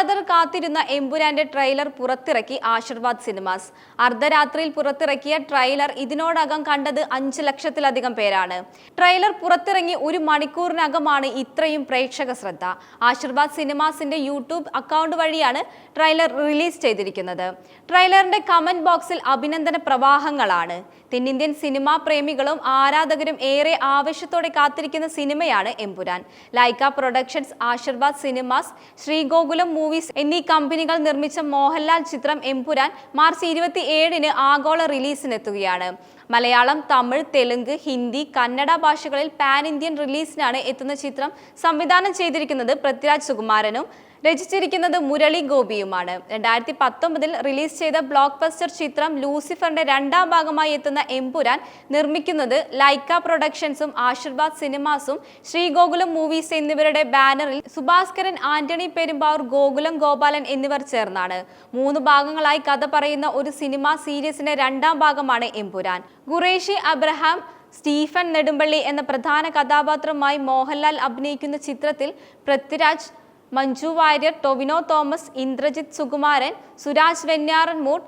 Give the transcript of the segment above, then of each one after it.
ആരാധകർ കാത്തിരുന്ന എമ്പുരാന്റെ ട്രെയിലർ പുറത്തിറക്കി ആശീർവാദ് സിനിമാസ്. അർദ്ധരാത്രിയിൽ പുറത്തിറക്കിയ ട്രെയിലർ ഇതിനോടകം കണ്ടത് അഞ്ച് ലക്ഷത്തിലധികം പേരാണ്. ട്രെയിലർ പുറത്തിറങ്ങി ഒരു മണിക്കൂറിനകമാണ് ഇത്രയും പ്രേക്ഷക ശ്രദ്ധ. ആശീർവാദ് സിനിമാസിന്റെ യൂട്യൂബ് അക്കൗണ്ട് വഴിയാണ് ട്രെയിലർ റിലീസ് ചെയ്തിരിക്കുന്നത്. ട്രെയിലറിന്റെ കമന്റ് ബോക്സിൽ അഭിനന്ദന പ്രവാഹങ്ങളാണ്. തെന്നിന്ത്യൻ സിനിമാ പ്രേമികളും ആരാധകരും ഏറെ ആവേശത്തോടെ കാത്തിരിക്കുന്ന സിനിമയാണ് Empuraan Lyca Productions Aashirvad cinemas Sreegokulam movies എന്നീ കമ്പനികൾ നിർമ്മിച്ച മോഹൻലാൽ ചിത്രം എംപുരാൻ മാർച്ച് ഇരുപത്തി ഏഴിന് ആഗോള റിലീസിനെത്തുകയാണ്. മലയാളം തമിഴ് തെലുങ്ക് ഹിന്ദി കന്നഡ ഭാഷകളിൽ പാൻ ഇന്ത്യൻ റിലീസിനാണ് എത്തുന്ന ചിത്രം സംവിധാനം ചെയ്തിരിക്കുന്നത് പൃഥ്വിരാജ് സുകുമാരനും. രചിച്ചിരിക്കുന്നത് മുരളി ഗോപിയുമാണ്. രണ്ടായിരത്തി പത്തൊമ്പതിൽ റിലീസ് ചെയ്ത ബ്ലോക്ക് ബസ്റ്റർ ചിത്രം ലൂസിഫറിന്റെ രണ്ടാം ഭാഗമായി എത്തുന്ന എംപുരാൻ നിർമ്മിക്കുന്നത് ലൈക്ക പ്രൊഡക്ഷൻസും ആശീർവാദ് സിനിമാസും ശ്രീഗോകുലം മൂവീസ് എന്നിവരുടെ ബാനറിൽ സുഭാസ്കരൻ ആന്റണി പെരുമ്പാവൂർ ഗോകുലം ഗോപാലൻ എന്നിവർ ചേർന്നാണ്. മൂന്ന് ഭാഗങ്ങളായി കഥ പറയുന്ന ഒരു സിനിമ സീരീസിന്റെ രണ്ടാം ഭാഗമാണ് എമ്പുരാൻ. ഖുറേഷി അബ്രഹാം സ്റ്റീഫൻ നെടുമ്പള്ളി എന്ന പ്രധാന കഥാപാത്രമായി മോഹൻലാൽ അഭിനയിക്കുന്ന ചിത്രത്തിൽ Prithviraj Manju Warrier Tovino Thomas Indrajith Sukumaran Suraj Venjaramoodu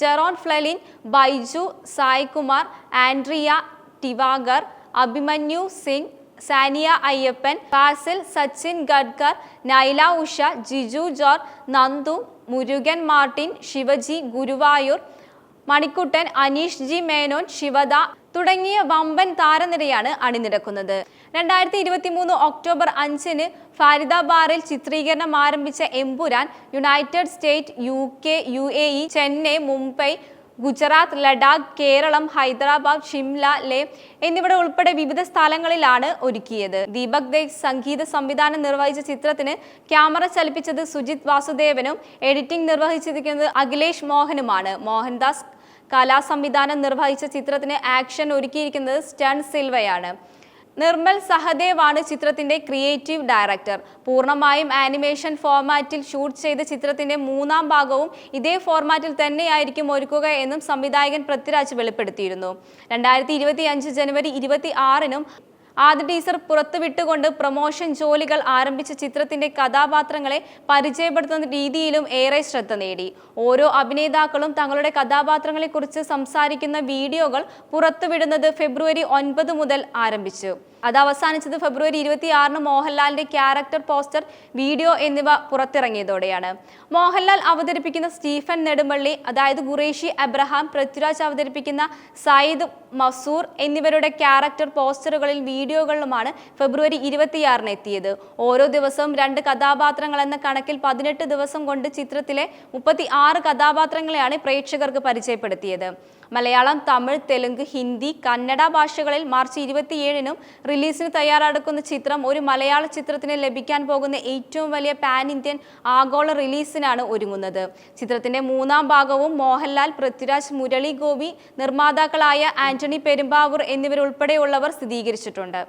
Jerome Flynn Baiju Saikumar Andrea Tivadar Abhimanyu Singh Saniya Iyappan Fazil Sachin Khedekar Naila Usha Giju John Nandu Murugan Martin Shivaji Guruvayoor Manikuttan Aneesh G Menon Shivada തുടങ്ങിയ വമ്പൻ താരനിരയാണ് അണിനിരക്കുന്നത്. രണ്ടായിരത്തി ഇരുപത്തി മൂന്ന് October അഞ്ചിന് ഫാരിദാബാറിൽ ചിത്രീകരണം ആരംഭിച്ച Empuraan United State U K U A E Chennai Mumbai Gujarat Ladakh Keralam Hyderabad Shimla Leh എന്നിവിടെ ഉൾപ്പെടെ വിവിധ സ്ഥലങ്ങളിലാണ് ഒരുക്കിയത്. ദീപക് ദേവ് സംഗീത സംവിധാനം നിർവഹിച്ച ചിത്രത്തിന് ക്യാമറ ചലിപ്പിച്ചത് സുജിത് വാസുദേവനും എഡിറ്റിംഗ് നിർവഹിച്ചിരിക്കുന്നത് അഖിലേഷ് മോഹനുമാണ്. മോഹൻദാസ് കലാസംവിധാനം നിർവഹിച്ച ചിത്രത്തിന് ആക്ഷൻ ഒരുക്കിയിരിക്കുന്നത് സ്റ്റൺ സിൽവയാണ്. നിർമ്മൽ സഹദേവ് ആണ് ചിത്രത്തിന്റെ ക്രിയേറ്റീവ് ഡയറക്ടർ. പൂർണമായും ആനിമേഷൻ ഫോർമാറ്റിൽ ഷൂട്ട് ചെയ്ത ചിത്രത്തിന്റെ മൂന്നാം ഭാഗവും ഇതേ ഫോർമാറ്റിൽ തന്നെയായിരിക്കും ഒരുക്കുക എന്നും സംവിധായകൻ പൃഥ്വിരാജ് വെളിപ്പെടുത്തിയിരുന്നു. രണ്ടായിരത്തി ജനുവരി ഇരുപത്തി ആറിനും ആദ്യ ടീസർ പുറത്തുവിട്ടുകൊണ്ട് പ്രൊമോഷൻ ജോലികൾ ആരംഭിച്ച ചിത്രത്തിന്റെ കഥാപാത്രങ്ങളെ പരിചയപ്പെടുത്തുന്ന രീതിയിലും ഏറെ ശ്രദ്ധ നേടി. ഓരോ അഭിനേതാക്കളും തങ്ങളുടെ കഥാപാത്രങ്ങളെക്കുറിച്ച് സംസാരിക്കുന്ന വീഡിയോകൾ പുറത്തുവിടുന്നത് ഫെബ്രുവരി ഒൻപത് മുതൽ ആരംഭിച്ചു. അത് അവസാനിച്ചത് ഫെബ്രുവരി ഇരുപത്തി ആറിന് മോഹൻലാലിന്റെ ക്യാരക്ടർ പോസ്റ്റർ വീഡിയോ എന്നിവ പുറത്തിറങ്ങിയതോടെയാണ്. മോഹൻലാൽ അവതരിപ്പിക്കുന്ന സ്റ്റീഫൻ നെടുമ്പള്ളി അതായത് ഖുറേഷി അബ്രഹാം പൃഥ്വിരാജ് അവതരിപ്പിക്കുന്ന സയ്യിദ് മസൂർ എന്നിവരുടെ ക്യാരക്ടർ പോസ്റ്ററുകളിൽ വീഡിയോകളിലുമാണ് ഫെബ്രുവരി ഇരുപത്തിയാറിന് എത്തിയത്. ഓരോ ദിവസവും രണ്ട് കഥാപാത്രങ്ങൾ എന്ന കണക്കിൽ പതിനെട്ട് ദിവസം കൊണ്ട് ചിത്രത്തിലെ മുപ്പത്തി ആറ് കഥാപാത്രങ്ങളെയാണ് പ്രേക്ഷകർക്ക് പരിചയപ്പെടുത്തിയത്. മലയാളം തമിഴ് തെലുങ്ക് ഹിന്ദി കന്നഡ ഭാഷകളിൽ മാർച്ച് ഇരുപത്തിയേഴിനും റിലീസിന് തയ്യാറെടുക്കുന്ന ചിത്രം ഒരു മലയാള ചിത്രത്തിന് ലഭിക്കാൻ പോകുന്ന ഏറ്റവും വലിയ പാൻ ഇന്ത്യൻ ആഗോള റിലീസിനാണ് ഒരുങ്ങുന്നത്. ചിത്രത്തിന്റെ മൂന്നാം ഭാഗവും മോഹൻലാൽ പൃഥ്വിരാജ് മുരളി ഗോപി നിർമ്മാതാക്കളായ ആന്റണി പെരുമ്പാവൂർ എന്നിവരുൾപ്പെടെയുള്ളവർ സ്ഥിരീകരിച്ചിട്ടുണ്ട്.